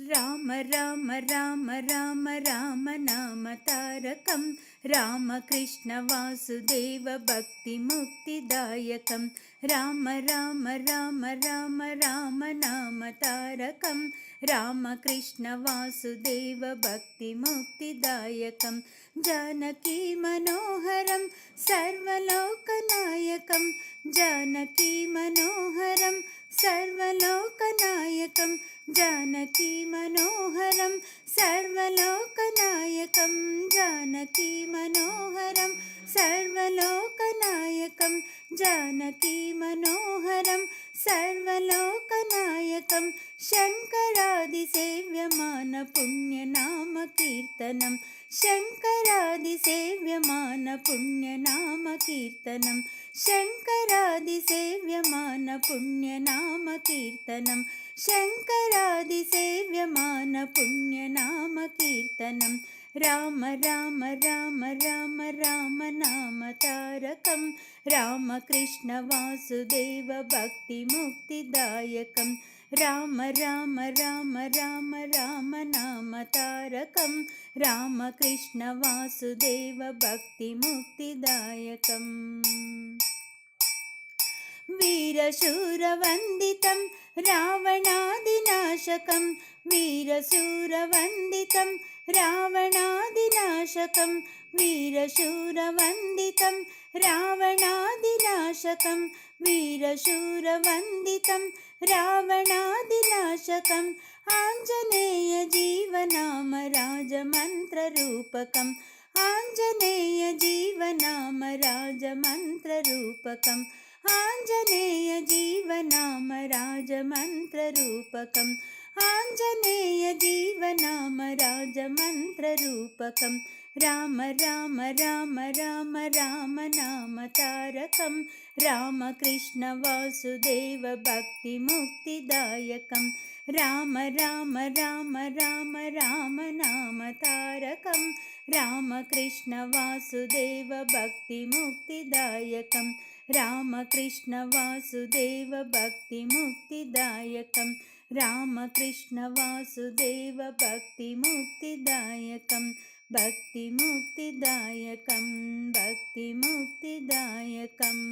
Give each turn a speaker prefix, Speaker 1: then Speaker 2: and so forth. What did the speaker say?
Speaker 1: राम राम राम राम राम नाम तारकं रामकृष्णवासुदेव भक्तिमुक्तिदायकं राम राम राम राम राम नाम तारकं रामकृष्णवासुदेव भक्तिमुक्तिदायकं जानकी मनोहरं सर्वलोकनायकं जानकी मनोहरं सर्वलोकनायकम्। जानकी मनोहरं सर्वलोकनायकं। जानकी मनोहरं सर्वलोकनायकं। जानकी मनोहरं सर्वलोकनायकं। शङ्करादिसेव्यमानपुण्यनामकीर्तनं। शङ्करादिसेव्यमानपुण्यनामकीर्तनं। शङ्करादिसेव्यमानपुण्यनामकीर्तनं। शङ्करादिसेव्यमानपुण्यनामकीर्तनं राम राम राम राम राम नाम तारकं। रामकृष्णवासुदेव भक्तिमुक्तिदायकं। राम राम राम राम राम नाम तारकं। रामकृष्णवासुदेव भक्तिमुक्तिदायकम् वीरशूरवन्दितं रावणादिनाशकं वीरशूरवन्दितं रावणादिनाशकं वीरशूरवन्दितं रावणादिनाशकं वीरशूरवन्दितं रावणादिनाशकम् आञ्जनेयजीवनाम राजमन्त्ररूपकम् आञ्जनेयजीवनाम राजमन्त्ररूपकम् आञ्जनेयजीवनाम राजमन्त्ररूपकम् आञ्जनेयजीवनाम राजमन्त्ररूपकं राम राम राम राम राम नाम तारकं रामकृष्णवासुदेव भक्तिमुक्तिदायकं राम राम राम राम राम नाम तारकं रामकृष्णवासुदेव भक्तिमुक्तिदायकं रामकृष्णवासुदेव भक्तिमुक्तिदायकं रामकृष्णवासुदेव भक्तिमुक्तिदायकं भक्तिमुक्तिदायकं भक्तिमुक्तिदायकम्